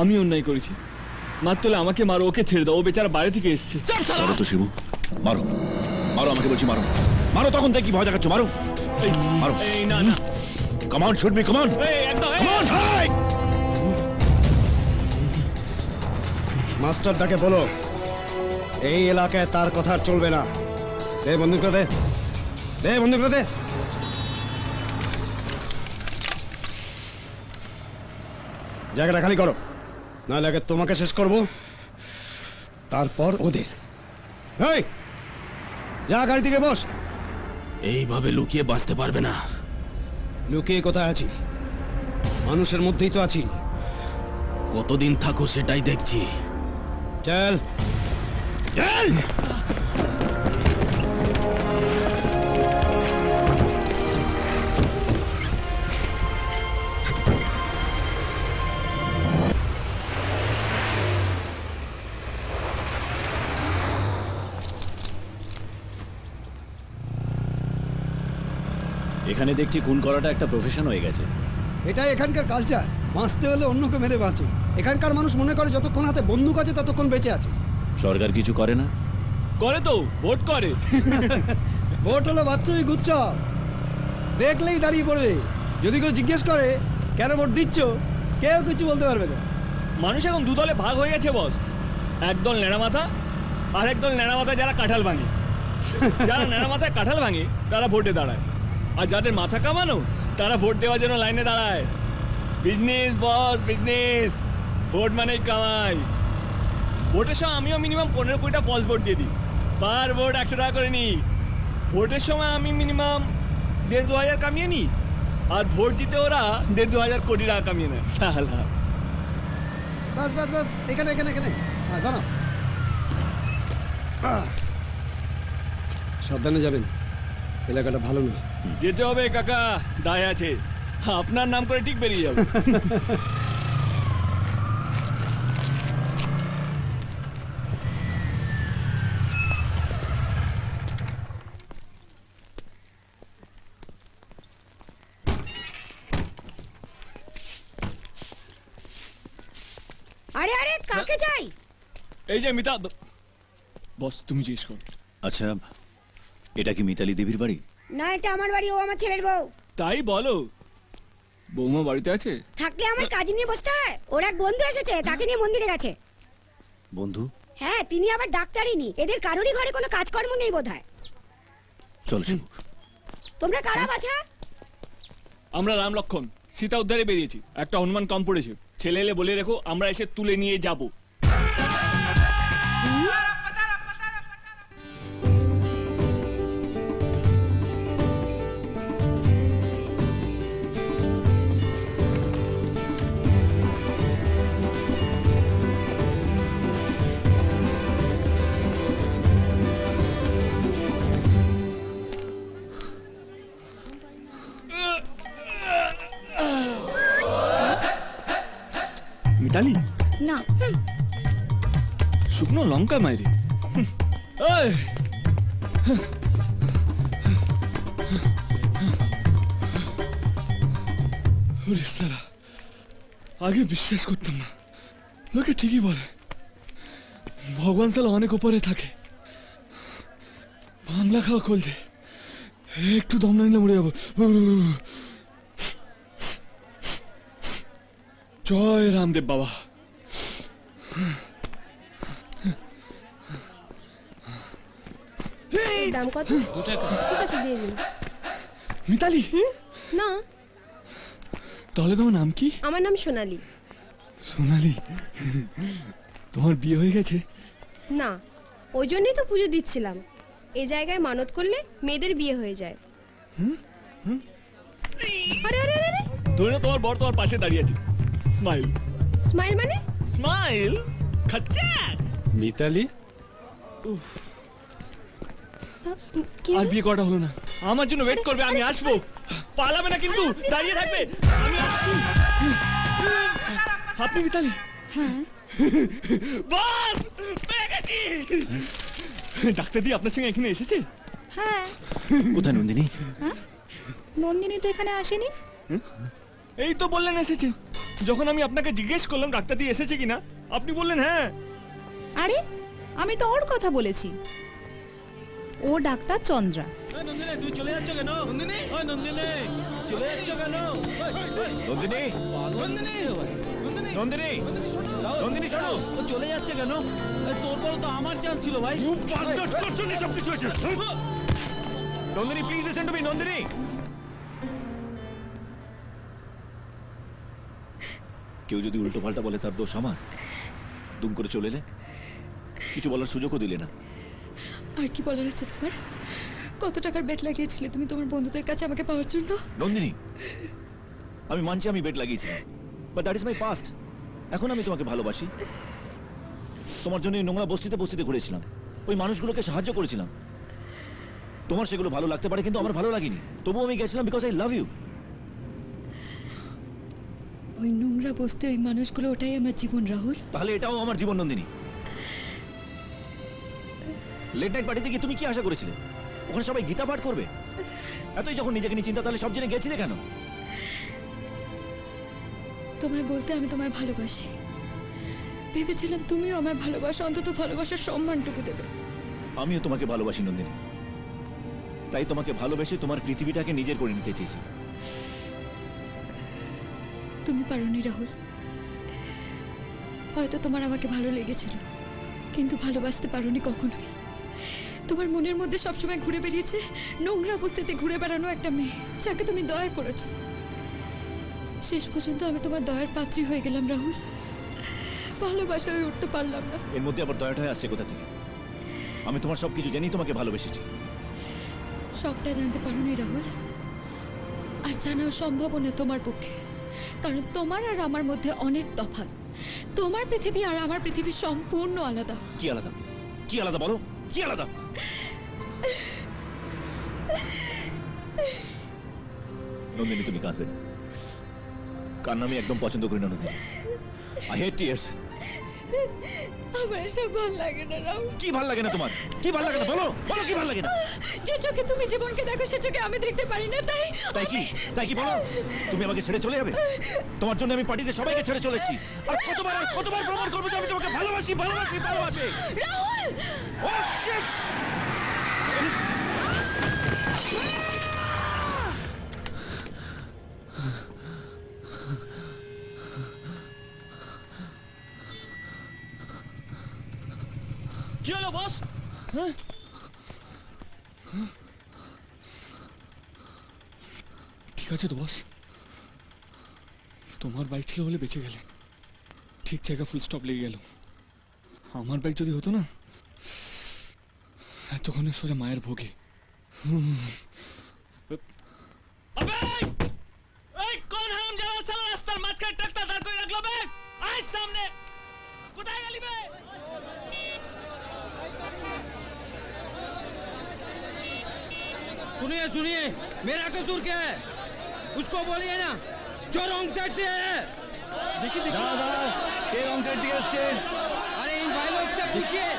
আমি অন্যায় করেছি। মার তোলে আমাকে মারো ওকে ছেড়ে দাও ও বেচারা বাইরে থেকে এসছে। মারো তো শিবু। মারো। মারো আমাকে বলছি মারো। মারো তখন কি ভয় দেখাচ্ছ? মারো। মারো। এই না না। কমান শুট মি কমান এই একদম এই, কমান হাই! মাস্টারটাকে বলো এই এলাকায় তার কথা আর চলবে না। দে বন্দুকটা দে। দে বন্দুকটা দে। জায়গাটা খালি করো। নাহলে আগে তোমাকে শেষ করব। তারপর ওদের। এই যা গাড়ি থেকে বস। এইভাবে লুকিয়ে বাঁচতে পারবে না। লুকিয়ে কোথায় আছি? মানুষের মধ্যেই তো আছি। কতদিন থাকো সেটাই দেখছি। চল। চল! এখানে দেখছি খুন করাটা একটা প্রফেশন হয়ে গেছে। এটাই এখানকার কালচার বাঁচতে হলে অন্যকে মেরে বাঁচে। এখানকার মানুষ মনে করে যতক্ষণ হাতে বন্দুক আছে ততক্ষণ বেঁচে আছে। সরকার কিছু করে না? করে তো ভোট করে। ভোট হলো বাচ্চাই উৎসব দেখলেই দাঁড়িয়ে পড়বে। যদি কেউ জিজ্ঞেস করে কেন ভোট দিচ্ছ? কেউ কিছু বলতে পারবে না। মানুষ এখন দু দলে ভাগ হয়ে গেছে বস একদল ন্যাড়া মাথা আর একদল ন্যাড়া মাথা যারা কাঁঠাল ভাঙে। যারা ন্যাড়া মাথায় কাঁঠাল ভাঙে তারা ভোটে দাঁড়ায়। আর যাদের মাথা কামানো, তারা ভোট দেওয়ার জন্য লাইনে দাঁড়ায়। বিজনেস বস বিজনেস ভোট মানেই কামাই। ভোটের সময় আমিও মিনিমাম পনেরো কোটিটা ফলস ভোট দিয়ে দিই। পার ভোট একশো টাকা করে নিই। ভোটের সময় আমি মিনিমাম দেড় দু হাজার কামিয়ে নিই। আর ভোট জিতে ওরা দেড় দু হাজার কোটি টাকা কামিয়ে নেয়। সালা। বাস বাস বাস, এখানে এখানে এখানে। হ্যাঁ দাঁড়াও। সাবধানে যাবেন। এলাকাটা ভালো না যেতে হবে কাকা। দায় আছে। আপনার নাম করে ঠিক বেরিয়ে যাবে। আরে আরে কাকে চাই এই যে মিতা বস তুমি জিজ্ঞেস করো। আচ্ছা এটা কি মিতালি দেবীর বাড়ি? না এটা আমার বাড়ি ও আমার ছেলের বউ। তাই বলো। বৌমা বাড়িতে আছে? থাকলে আমার কাজ নিয়ে বসতে হয়। ওর এক বন্ধু এসেছে তাকে নিয়ে মন্দিরে গেছে। বন্ধু? হ্যাঁ তিনি আবার ডাক্তারিনি এদের কারোরই ঘরে কোনো কাজকর্ম নেই বোধহয়। চল শিবু তোমরা কারা বাছা? আমরা রাম লক্ষণ সীতা উদ্ধারে বেরিয়েছি। একটা হনুমান কম পড়েছে। ছেলে এলে বলে রেখো আমরা এসে তুলে নিয়ে যাব। শুকনো লঙ্কা মাইরি। আগে বিশ্বাস করতাম না। লোকে ঠিকই বলে। ভগবান সালা অনেক উপরে থাকে। বাংলা খাওয়া কলছে একটু দম না নিলে মরে যাব। জয় রামদেব বাবা। দাম কত? ঠিক আছে দিয়ে দিন। মিতালি? না। তাহলে তোমার নাম কি? আমার নাম সোনালি। সোনালি? তোমার বিয়ে হয়ে গেছে? না ওই জন্যই তো পুজো দিচ্ছিলাম। এই জায়গায় মানত করলে মেয়েদের বিয়ে হয়ে যায়। আরে আরে আরে, আরে। ধরে তোমার বর তোমার পাশে দাঁড়িয়ে আছে। স্মাইল। স্মাইল মানে? স্মাইল? খাচ্চাক মিতালি? কি আর বিয়ে করাটা হলো না। আমার জন্য ওয়েট করবে আমি আসব। পালাবে না কিন্তু দাঁড়িয়ে থাকবে। আমি আসছি। আপনি মিতালি বাস পেয়ে গেছি। ডাক্তার দি আপনার সঙ্গে এখানে এসেছে? হ্যাঁ। কোথায় নন্দিনী? নন্দিনী তো এখানে আসেনি? এই তো বললেন এসেছে। যখন আমি আপনাকে জিজ্ঞেস করলাম ডাক্তারটি এসেছে কিনা আপনি বললেন হ্যাঁ। আরে আমি তো ওর কথা বলেছি। ও ডাক্তার চন্দ্রা। তুই চলে যাচ্ছ কেন? নন্দিনী? নন্দিনী চলে যাচ্ছ কেন? নন্দিনী? নন্দিনী? নন্দিনী? শোনো। ও চলে যাচ্ছে কেন? তোর পর তো আমার চান্স ছিল ভাই। বাস্টার্ড সব কিছু হয়েছে। Nandini please listen to me Nandini. কেউ যদি উল্টো পাল্টা বলে তার দোষ আমার দুম করে চলে এলে কিছু বলার সুযোগও দিলে না। আর কি বলার আছে তোমার? কত টাকার বেট লাগিয়েছিলে তুমি তোমার বন্ধুদের কাছে আমাকে পাওয়ার জন্য? নন্দিনী আমি মানছি আমি বেট লাগিয়েছি but that is my past এখন আমি তোমাকে ভালোবাসি। তোমার জন্য এই নোংরা বস্তিতে বস্তিতে ঘুরেছিলাম। ওই মানুষগুলোকে সাহায্য করেছিলাম। তোমার সেগুলো ভালো লাগতে পারে কিন্তু আমার ভালো লাগেনি। তবুও আমি গেছিলাম বিকজ আই লাভ ইউ ওই নোংরা বসতে ওই মানুষগুলো ওটাই আমার জীবন রাহুল। তাহলে এটাও আমার জীবন নন্দিনী। লেট নাইট পার্টিতে গিয়ে তুমি কি আশা করেছিলে? ওখানে সবাই গীতা পাঠ করবে? এতই যখন নিজেকে নিয়ে চিন্তা তাহলে সব জেনে গেছিলে কেন? তোমায় বলতে আমি তোমায় ভালোবাসি। ভেবেছিলাম তুমিও আমায় ভালোবাসো অন্তত ভালোবাসার সম্মানটুকু দেবে। আমিও তোমাকে ভালোবাসি নন্দিনী। তাই তোমাকে ভালোবেসে তোমার পৃথিবীটাকে নিজের করে নিতে চেয়েছি। তুমি পারোনি রাহুল। হয়তো তোমার আমাকে ভালো লেগেছিল কিন্তু ভালোবাসতে পারোনি কখনোই। তোমার মনের মধ্যে সবসময় ঘুরে বেরিয়েছে নোংরা অবস্থাতে ঘুরে বেড়ানো একটা মেয়ে যাকে তুমি দয়া করেছ। শেষ পর্যন্ত আমি তোমার দয়ার পাত্রী হয়ে গেলাম রাহুল। ভালোবাসা হয়ে উঠতে পারলাম না। এর মধ্যে আবার দয়াটা আসছে কোথা থেকে? আমি তোমার সব কিছু জেনেই তোমাকে ভালোবেসেছি। সবটা জানতে পারোনি রাহুল। আর জানাও সম্ভব না তোমার পক্ষে। কারণ তোমার আর আমার মধ্যে অনেক তফাৎ। তোমার পৃথিবী আর আমার পৃথিবী সম্পূর্ণ আলাদা। কি আলাদা? কি আলাদা বলো? কি আলাদা নন্দিনী তুমি কাঁদবে। না কান্না আমি একদম পছন্দ করি না নন্দিনী। আই হেট টিয়ার্স আমার সব ভালো লাগে না রাহুল কি ভালো লাগে না তোমার? কি ভালো লাগে না? বলো বলো কি ভালো লাগে না? যে চোখে তুমি জীবনকে দেখো সে চোখে আমি দেখতে পারি না তাই? তাই কি? তাই কি বলো? তুমি আমাকে ছেড়ে চলে যাবে? তোমার জন্য আমি পার্টিতে সবাইকে ছেড়ে চলেছি আর কতবার আর কতবার প্রমাণ করব যে আমি তোমাকে ভালোবাসি ভালোবাসি ভালোবাসি? Oh, shit! কি হলো বস ঠিক আছে তো বস তোমার বাইক ছিল বলে বেঁচে গেলে। ঠিক জায়গা ফুল স্টপ লেগে গেল। আমার বাইক যদি হতো না এতক্ষণে সোজা মায়ের ভোগে এই কোন হারাম জানা সালা রাস্তার মাঝখানে ট্রাক্টর দাঁড় করে রাখলো বে আয় সামনে কোথায় গেলি বে सुनिए सुनिए मेरा कसूर क्या है उसको बोलिए ना जो रॉन्ग साइड से है देखिए देखिए কে রং সাইড দিয়ে আসছে अरे इन भाई लोग से पूछिए কে রং সাইড দিয়ে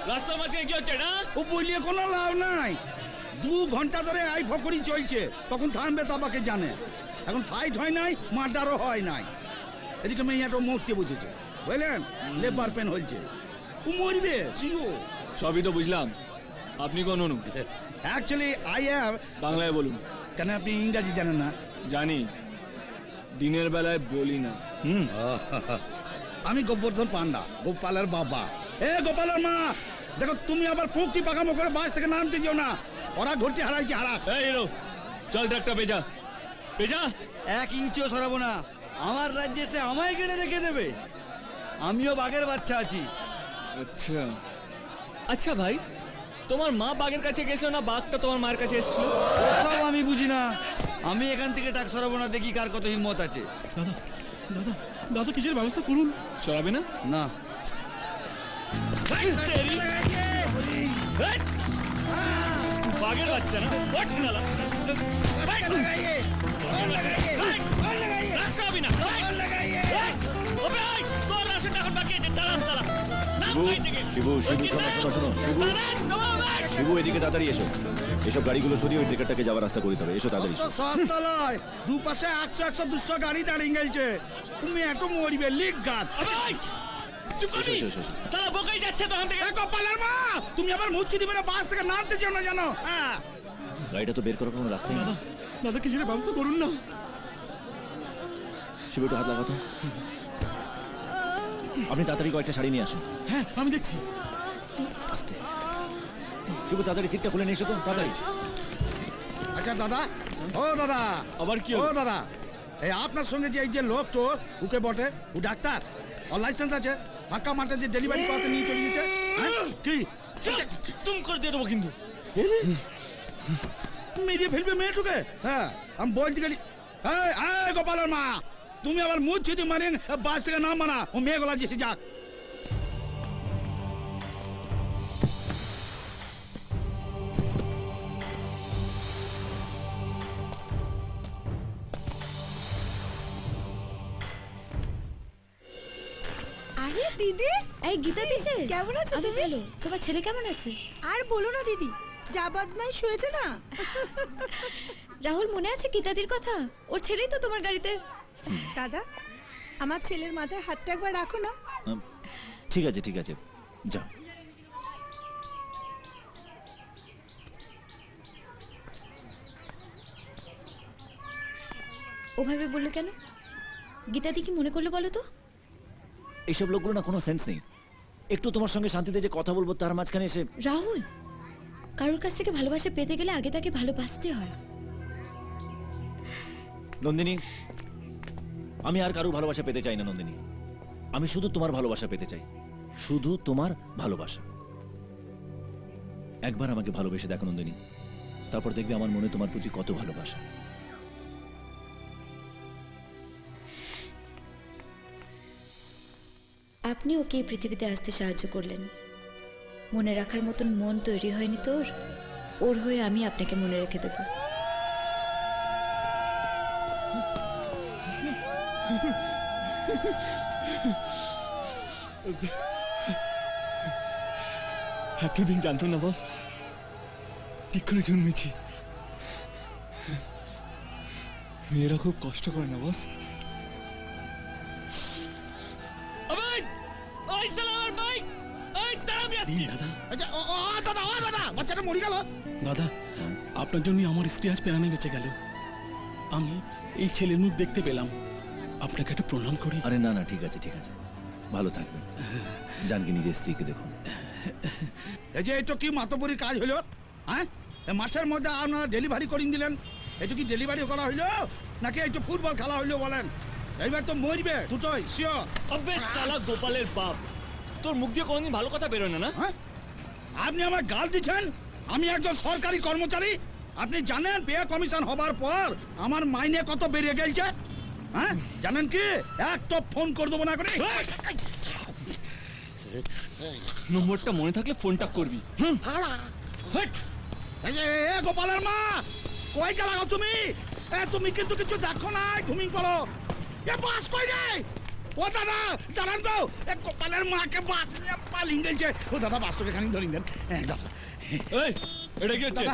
ভাই রাস্তার মাঝে কি হচ্ছে না? ও বলিয়ে কোনো লাভ নাই। দু ঘণ্টা ধরে আই ফকরি চলছে তখন থামবে তাবাকে জানে। এখন ফাইট হয় নাই মার্ডারও হয় নাই। এদিকে মেয়েটা মরতে বুঝেছে বুঝলেন? লেবার পেন হয়েছে। ও মরবে সিও সবই তো বুঝলাম। আপনি কোন অনু? অ্যাকচুয়ালি আই হ্যাভ বাংলায় বলুন। কেন আপনি ইংরাজি জানেন না? জানি। দিনের বেলায় বলি না। হুম। আমি গোবর্ধন পান্ডা গোপালের বাবা। এ গোপালের মা দেখো তুমি আবার ফুঁকটি পাকামো করে বাস থেকে নামতে যেও না। ওরা ঘুরতে হারাইছে হারা চল ট্রাকটা বেজা। পেজা এক ইঞ্চিও সরাবো না। আমার রাজ্যে সে আমায় কেড়ে রেখে দেবে। আমিও বাঘের বাচ্চা আছি। আচ্ছা। আচ্ছা ভাই তোমার মা বাঘের কাছে গেছিল না বাঘটা তোমার মায়ের কাছে এসেছিল? সব আমি বুঝি না। আমি এখান থেকে টাক সরাবো না দেখি কার কত হিম্মত আছে। দাদা দাদা দাদা কিছুর ব্যবস্থা করুন? চড়াবে না? না। বাঘের বাচ্চা না ওঠ শালা। রাখতে না। শিবু, শিবু, শিবু, শোনো, শোনো, শোনো, শিবু। শিবু এদিকে তাড়াতাড়ি এসো। এসব গাড়িগুলো সরিয়ে ওই ট্রেকারটাকে যাওয়ার রাস্তা করে দিতে হবে। এসো তাড়াতাড়ি। সস্তা নয় দুপাশে একশো একশো দুশো গাড়ি দাঁড়িয়ে গেছে তুমি এত মরিবে লিক গাছ। মা! তুমি আবার মুচ্ছি দিবে না বাস থেকে নামতে চাও না জানো? হ্যাঁ। গাড়িটা তো বের করার কোনো রাস্তাই নেই। দাদা কিছুর ব্যবস্থা করুন না। শিবু একটু হাত লাগাতো আপনি তাড়াতাড়ি কয়েকটা শাড়ি নিয়ে আসুন। হ্যাঁ আমি দেখছি। আস্তে। শিবু তাড়াতাড়ি সিটটা খুলে নিয়ে এসো তো তাড়াতাড়ি। আচ্ছা দাদা। ও দাদা। আবার কি ও দাদা। এই আপনার সঙ্গে যে এই যে লোক তো উকে বটে ও ডাক্তার। ওর লাইসেন্স আছে। ফাঁকা মাঠে যে ডেলিভারি করাতে নিয়ে চলে গেছে। হ্যাঁ? কি? তুম করে দিয়ে দেবো কিন্তু। মেরিয়ে ফেলবে মেয়েটুকে? হ্যাঁ আমি বলছি গেলি এই, এই গোপালের মা! তুমি আবার মুখ ছিটি মারি বাস থেকে না। মানা ও মেয়ে গলা যেসে যাক। আরে দিদি! এই গীতা দিছে কেমন আছো তুমি? ভালো। তোমার ছেলে কেমন আছে? আর বলো না দিদি। যা বদমাই শুয়েছে না? রাহুল মনে আছে গীতাদির কথা? ওর ছেলেই তো তোমার গাড়িতে দাদা আমার ছেলের মাথায় হাতটা একবার রাখো না। ঠিক আছে ঠিক আছে। যাও। ওভাবে বলল কেন? গীতাদি কি মনে করল বলো তো? এইসব লোকগুলো না কোনো সেন্স নেই। একটু তোমার সঙ্গে শান্তিতে যে কথা বলব তার মাঝখানে এসে রাহুল কারোর কাছ থেকে ভালোবাসা পেতে গেলে আগে তাকে ভালোবাসতে হয়। নন্দিনী আমি আর কারও ভালোবাসা পেতে চাই না, নন্দিনী। আমি শুধু তোমার ভালোবাসা পেতে চাই। শুধু তোমার ভালোবাসা। একবার আমাকে ভালোবেসে দেখো, নন্দিনী। তারপর দেখবে আমার মনে তোমার প্রতি কত ভালোবাসা। আপনি ওকে এই পৃথিবীতে আসতে সাহায্য করলেন। মনে রাখার মতন মন তৈরি হয়নি তোর? ওর হয়ে আমি আপনাকে মনে রেখে দেবো। এতদিন জানতো না বস। ঠিক করে জন্মেছি। মেয়েরা খুব কষ্ট করে না বস। ওই শালা আমার বাইক ওই দাঁড়া আমি আসছি। দাদা। আচ্ছা ও ও, দাদা ও দাদা বাচ্চাটা মরে গেল। দাদা আপনার জন্য আমার স্ত্রী আজ প্রাণে বেঁচে গেল। আমি এই ছেলের মুখ দেখতে পেলাম। আপনাকে একটা প্রণাম করি। আরে না না ঠিক আছে ঠিক আছে। ভালো থাকবে জানকি নিজের স্ত্রীকে দেখুন। এই যে এটা কি মাতবরি কাজ হলো? হ্যাঁ? এ মাঠের মধ্যে আপনারা ডেলিভারি করিয়ে দিলেন। এটা কি ডেলিভারি করা হইল নাকি এই যে ফুটবল খেলা হইল বলেন? এইবার তো মরবে দুটোই শিওর আবে শালা গোপালের বাপ। তোর মুখ দিয়ে কোনোদিন ভালো কথা বেরোয় না না? হ্যাঁ? আপনি আমার গাল দিচ্ছেন? আমি একজন সরকারি কর্মচারী। আপনি জানেন পে কমিশন হবার পর আমার মাইনে কত বেড়ে গেছে হ্যাঁ? জানেন কি? এক তো ফোন করে দেবো না করে নম্বরটা মনে থাকলে ফোনটা করবি। হুম গোপালের মা কয়টা লাগাও তুমি? এ তুমি কিন্তু কিছু দেখো না ঘুমিয়ে পড়ো। এ বাস কই রে? ও দাদা দাঁড়ান এ গোপালের মাকে বাস পালিয়ে গেছে। ও দাদা বাসটাকে খানি ধরিয়ে দেন এ, দাদা। এই এটা কি হচ্ছে?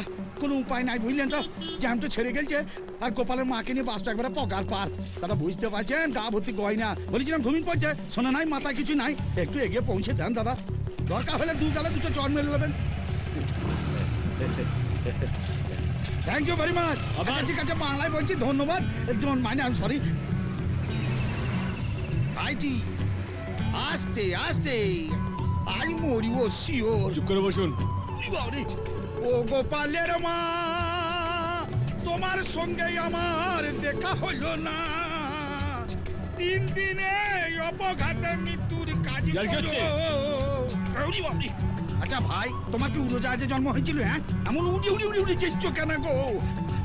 কোনো উপায় নাই বুঝলেন তো? জ্যাম তো ছেড়ে গেছে। আর গোপালের মাকে নিয়ে বাসটা একবারে পকার পার। দাদা বুঝতে পারছেন? গা ভর্তি গয়না। বলেছিলাম ঘুমিয়ে পড়ছে। শোনা নাই মাথা কিছু নাই। একটু এগিয়ে পৌঁছে দেন দাদা। দরকার হলে দু গালে দুটো চর মেরে নেবেন। থ্যাংক ইউ ভেরি মাচ ঠিক আছে বাংলায় বলছি ধন্যবাদ। মাইন্ড আই সরি আইটি আস্তে আস্তে। আই মরি ও শিওর। চুপ করে বসুন। ও গোপালের মা তোমার সঙ্গে আমার দেখা হলো না। তিন দিনে অপঘাতে মৃত্যুর কাজ? আচ্ছা ভাই তোমার কি উড়োজাহাজে জন্ম হয়েছিল হ্যাঁ? এমন উড়ি উড়ি উড়ি উড়ি যেচ্ছ কেন গো?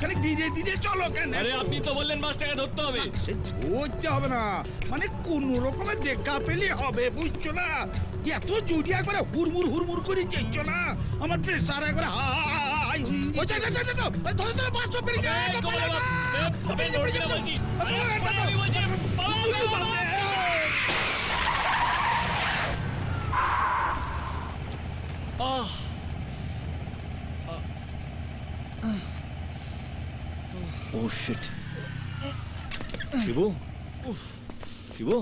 খালি ধীরে ধীরে চলো কেন আরে আপনি তো বললেন বাসটাকে ধরতে হবে সে ধরতে হবে না মানে কোন রকমের দেখা পেলে হবে বুঝছ না এত জুড়ি একবারে হুড়মুড় হুড়মুড় করে চেয়েছো না আমার প্রেশার একবারে হাই ও যা যা যা যা, ধরে ধরে বাসটা পেরে যা বলছি। Ah oh shit Shibu Shibu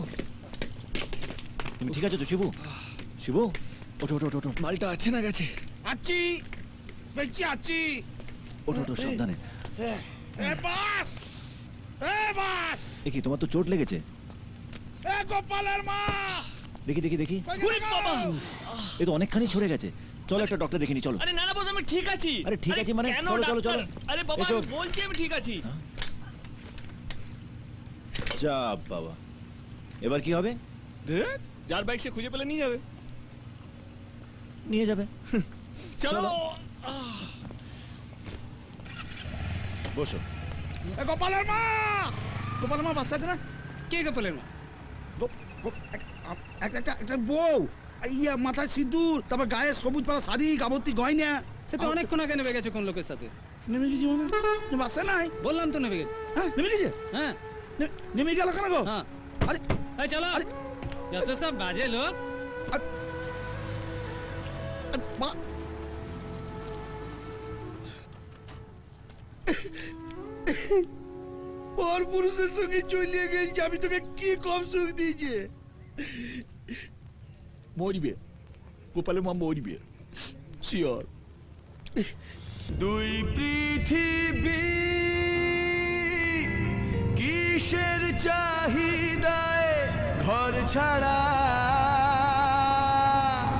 তুমি ঠিক আছে তো শিবু শিবু ওঠো ওঠো ওঠো মালটা আছে না গেছে। আছি বেঁচে আছি ওঠো ওঠো সাবধানে। এ বাস! এ বাস! এ কি তোমার তো চোট লেগেছে? এ গোপালের মা! দেখি দেখি দেখি। এ তো অনেকখানি ছড়ে গেছে। চলো একটা ডক্টর দেখিনি চলো। আরে না না বস আমি ঠিক আছি। আরে ঠিক আছি মানে? চলো, চলো, চলো। আরে বাবা আমি বলছি আমি ঠিক আছি। যা বাবা। এবার কি হবে? যার বাইক সে খুঁজে পেলে নিয়ে যাবে। নিয়ে যাবে। চলো। বসো। এ গোপালের মা! গোপালের মা বাসা আছে না? কে গোপালের মা? একটা একটা বউ। ইয়া মাথায় সিঁদুর তারপর গায়ে সবুজ পাড়া শাড়ি গাবতী গয়না। সে তো অনেকক্ষণ আগে নেমে গেছে কোন লোকের সাথে। নেমে গেছি মানে? না, বাসে নাই? বললাম তো নেমে গেছে। হ্যাঁ নেমে গেছে? হ্যাঁ। নেমে গেল কেন গো? হ্যাঁ। আরে এই চলো। আরে যত সব বাজে লোক। পর পুরুষের সঙ্গে চলিয়ে গেছি আমি তোকে কি কম সুখ দিয়েছে? মরবে গোপালের মা মরবে শিওর দুই পৃথিবী কিসের চাহিদায় ঘর ছাড়া